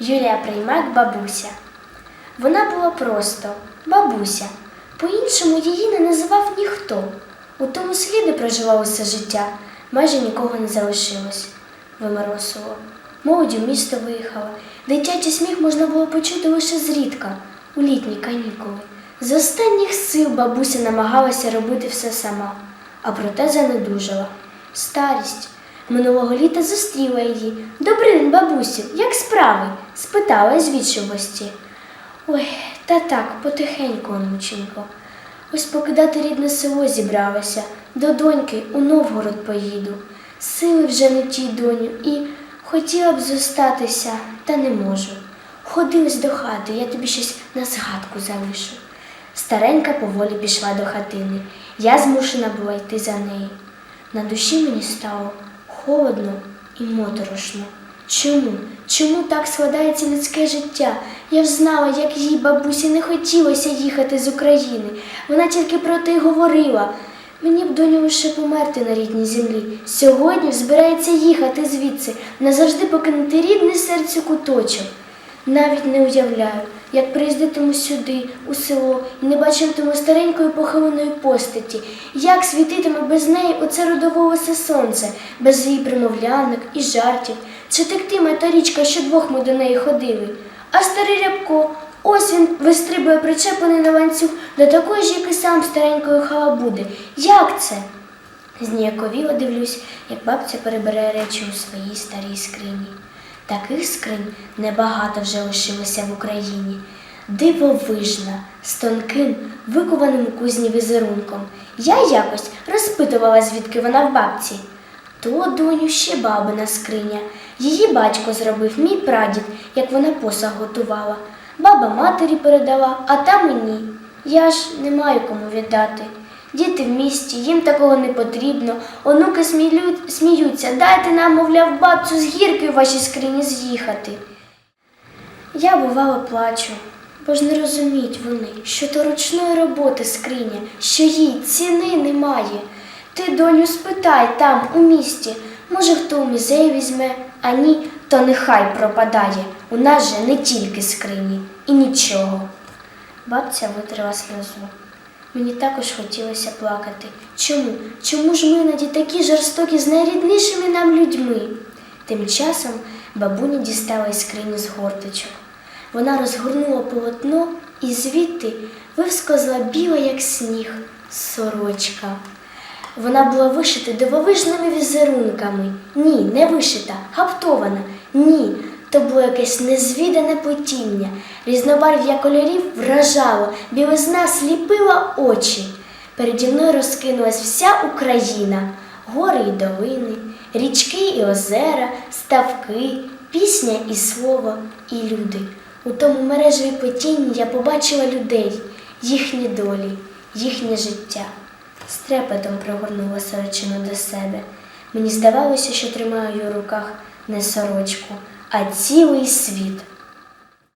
Юлія Приймак бабуся. Вона була просто бабуся. По-іншому її не називав ніхто. У тому селі, де проживав усе життя, майже нікого не залишилось. Вимерло село. Молодь у місто виїхала. Дитячий сміх можна було почути лише зрідка, у літні канікули. З останніх сил бабуся намагалася робити все сама, а проте занедужала. Старість. Минулого літа зустріла її. Добрий день, бабусю, як справи? спитала з вічливості. Ой, та так, потихеньку, онученько. Ось покидати рідне село зібралася, до доньки у Новгород поїду. Сили вже не ті, доню, і хотіла б зостатися, та не можу. Ходи ось до хати, я тобі щось на згадку залишу. Старенька поволі пішла до хатини. Я змушена була йти за нею. На душі мені стало холодно і моторошно. Чому? Чому так складається людське життя? Я ж знала, як їй бабусі не хотілося їхати з України. Вона тільки про те й говорила. Мені б доню лише померти на рідній землі. Сьогодні збирається їхати звідси, назавжди покинути рідний серцю куточок. Навіть не уявляю, як приїздитиму сюди, у село, і не бачитиму старенької похиленої постаті, як світитиме без неї оце родоволосе сонце, без її примовлянок і жартів, чи тектиме та річка, що двох ми до неї ходили. А старий рябко, ось він вистрибує причеплений на ланцюг до такої ж, як і сам старенької халабуди. Як це? Зніяковіло дивлюсь, як бабця перебирає речі у своїй старій скрині. Таких скринь небагато вже лишилося в Україні. Дивовижна, з тонким, викованим у кузні візерунком. Я якось розпитувала, звідки вона в бабці. То, доню, ще бабина скриня. Її батько зробив мій прадід, як вона посаг готувала. Баба матері передала, а та мені. Я ж не маю кому віддати. Діти в місті, їм такого не потрібно. Онуки сміють, сміються, дайте нам, мовляв, бабцю з гірки в вашій скрині з'їхати. Я бувало плачу, бо ж не розуміють вони, що то ручної роботи скриня, що їй ціни немає. Ти, доню, спитай там, у місті, може, хто у музей візьме, а ні, то нехай пропадає. У нас же не тільки скрині і нічого. Бабця витрила сльозу. Мені також хотілося плакати. Чому? Чому ж ми іноді такі жорстокі з найріднішими нам людьми? Тим часом бабуня дістала із скрині з горточок. Вона розгорнула полотно і звідти вивскозла біла, як сніг, сорочка. Вона була вишита дивовижними візерунками. Ні, не вишита, гаптована. Ні, то було якесь незвідане плетіння. Різнобарв'я кольорів вражало, білизна сліпила очі. Переді мною розкинулась вся Україна, гори і долини, річки і озера, ставки, пісня і слово, і люди. У тому мережеві плетінні я побачила людей, їхні долі, їхнє життя. З трепетом пригорнула сорочину до себе. Мені здавалося, що тримаю у руках не сорочку, а цілий світ.